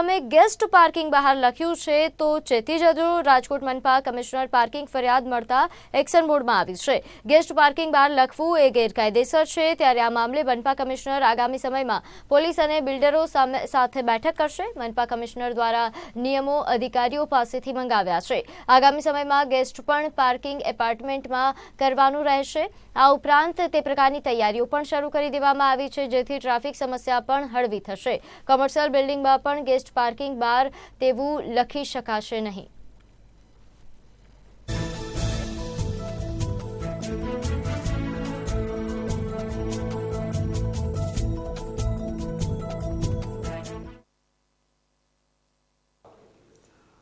તમે guest parking બહાર લખ્યું છે, તો ચેતી જજો, રાજકોટ મનપા કમિશનર પાર્કિંગ ફરિયાદ મળતા એક્શન મોડમાં આવી છે. ગેસ્ટ પાર્કિંગ બહાર લખવું એ ગેરકાયદેસર છે, ત્યારે આ મામલે મનપા કમિશનર આગામી સમયમાં પોલીસ અને બિલ્ડરો સાથે બેઠક કરશે. મનપા કમિશનર દ્વારા નિયમો અધિકારીઓ પાસેથી મંગાવ્યા છે. આગામી સમયમાં ગેસ્ટ પણ પાર્કિંગ એપાર્ટમેન્ટમાં કરવાનું રહેશે. આ ઉપરાંત તે પ્રકારની તૈયારીઓ પણ શરૂ કરી દેવામાં આવી છે, જેથી ટ્રાફિક સમસ્યા પણ હળવી થશે. કોમર્શિયલ બિલ્ડિંગમાં પણ ગેસ્ટ પાર્કિંગ બાર તેવું લખી શકાશે નહીં.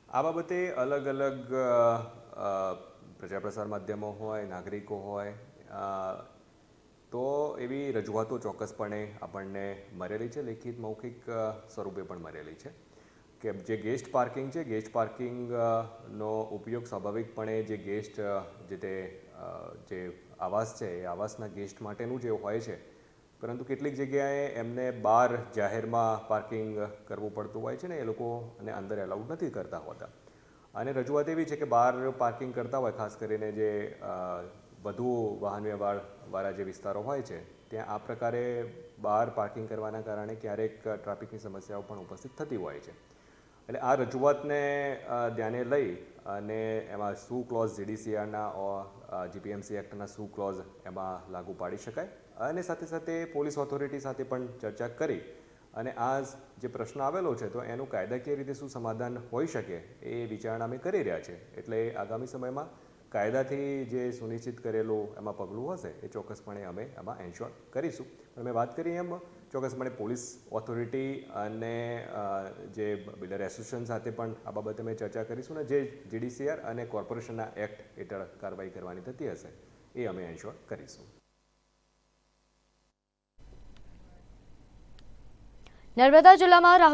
આ બાબતે અલગ અલગ અ, પ્રસાર માધ્યમો હોય નાગરિકો હોય તો એવી રજૂઆતો ચોક્કસપણે આપણને મળેલી છે. લેખિત મૌખિક સ્વરૂપે પણ મળેલી છે કે જે ગેસ્ટ પાર્કિંગ છે, ગેસ્ટ પાર્કિંગ નો ઉપયોગ સ્વાભાવિકપણે જે ગેસ્ટ જે તે જે આવાસ છે, એ આવાસના ગેસ્ટ માટેનું જે હોય છે. પરંતુ કેટલીક જગ્યાએ એમને બહાર જાહેરમાં પાર્કિંગ કરવું પડતું હોય છે ને, એ લોકો અને અંદર એલાઉડ નથી કરતા હોતા. અને રજૂઆત એવી છે કે બહાર પાર્કિંગ કરતા હોય, ખાસ કરીને જે વધુ વાહન વ્યવહાર વાળા જે વિસ્તારો હોય છે, ત્યાં આ પ્રકારે બહાર પાર્કિંગ કરવાના કારણે ક્યારેક ટ્રાફિકની સમસ્યાઓ પણ ઉપસ્થિત થતી હોય છે. એટલે આ રજૂઆતને ધ્યાને લઈ અને એમાં શું ક્લોઝ જીડીસીઆરના જીપીએમસી એક્ટના શું ક્લોઝ એમાં લાગુ પાડી શકાય અને સાથે સાથે પોલીસ ઓથોરિટી સાથે પણ ચર્ચા કરી અને આ જે પ્રશ્ન આવેલો છે, તો એનું કાયદાકીય રીતે શું સમાધાન હોઈ શકે એ વિચારણા અમે કરી રહ્યા છે એટલે આગામી સમયમાં કાયદાથી જે સુનિશ્ચિત કરેલું એમાં પગલું હશે, એ ચોક્કસપણે અમે એમાં એન્શ્યોર કરીશું. પણ મેં વાત કરી એમ, ચોક્કસપણે પોલીસ ઓથોરિટી અને જે બિલ્ડર એસોસિએશન સાથે પણ આ બાબતે અમે ચર્ચા કરીશું ને જે જીડીસીઆર અને કોર્પોરેશનના એક્ટ હેઠળ કાર્યવાહી કરવાની થતી હશે, એ અમે એન્શ્યોર કરીશું. નર્મદા જિલ્લામાં